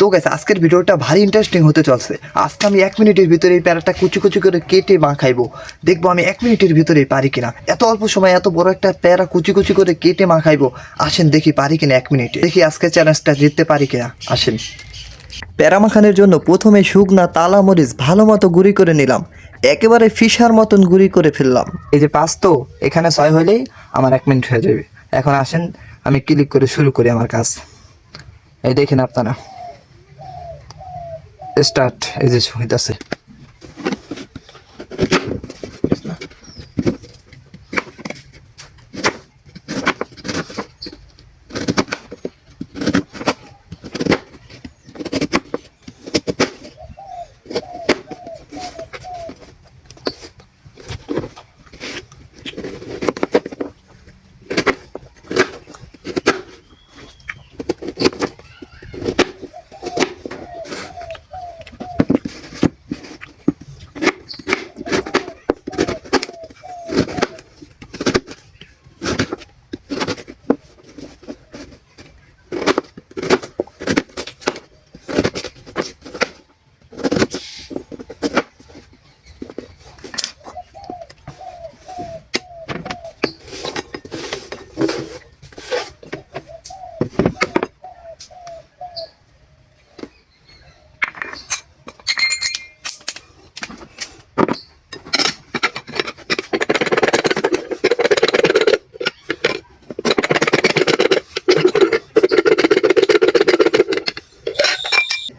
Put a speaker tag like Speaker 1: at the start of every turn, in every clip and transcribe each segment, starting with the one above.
Speaker 1: তো গেছে আজকের ভিডিওটা ভারী ইন্টারেস্টিং হতে চলছে। আজকে আমি এক মিনিটের ভিতরে এই প্যারাটা কুচি কুচি করে কেটে মা খাইবো। দেখব আমি এক মিনিটের ভিতরে পারি কিনা। এত অল্প সময় এত বড় একটা প্যারা কুচি কুচি করে কেটে মা খাইবো। আসেন দেখি পারি কিনা এক মিনিটে। দেখি আজকে চ্যালেঞ্জটা জিততে পারি কিনা। আসেন। প্যারা মাখানোর জন্য প্রথমে শুকনা তালা মরিচ ভালো মতো গুঁড়ি করে নিলাম। একেবারে ফিসার মতন গুঁড়ি করে ফেললাম। এই যে পাঁচ তো এখানে ছয় হলেই আমার এক মিনিট হয়ে যাবে। এখন আসেন, আমি ক্লিক করে শুরু করি আমার কাজ। এই দেখেন আপনারা। স্টার্ট এই যে হইতাছে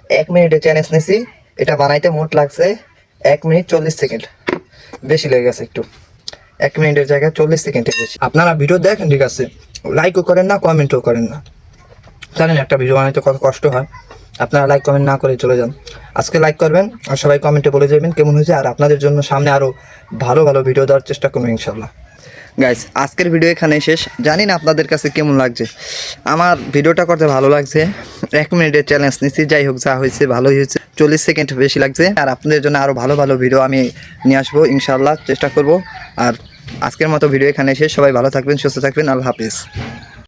Speaker 1: এক মিনিটে চ্যালেঞ্জ নিছি। এটা বানাইতে মোট লাগছে এক মিনিট চল্লিশ সেকেন্ড। বেশি লেগে গেছে একটু। এক মিনিটের জায়গায় চল্লিশ সেকেন্ডের বেশি। আপনারা ভিডিও দেখেন, ঠিক আছে? লাইকও করেন না কমেন্টও করেন না। জানেন, একটা ভিডিও বানাইতে কত কষ্ট হয়। আপনারা লাইক কমেন্ট না করে চলে যান। আজকে লাইক করবেন আর সবাই কমেন্টে বলে যাবেন কেমন হয়েছে। আর আপনাদের জন্য সামনে আরও ভালো ভালো ভিডিও দেওয়ার চেষ্টা করব ইনশাল্লাহ গাইস আজকের ভিডিও এখানে শেষ। জানি না আপনাদের কাছে কেমন লাগছে। আমার ভিডিওটা করতে ভালো লাগছে। এক মিনিটের চ্যালেঞ্জ নিচ্ছি যাই হোক, যা হয়েছে, ভালোই হয়েছে। চল্লিশ সেকেন্ড বেশি লাগছে। আর আপনাদের জন্য আরও ভালো ভালো ভিডিও আমি নিয়ে আসব ইনশাল্লাহ চেষ্টা করব। আর আজকের মতো ভিডিও এখানে শেষ। সবাই ভালো থাকবেন, সুস্থ থাকবেন। আল্লাহ হাফিজ।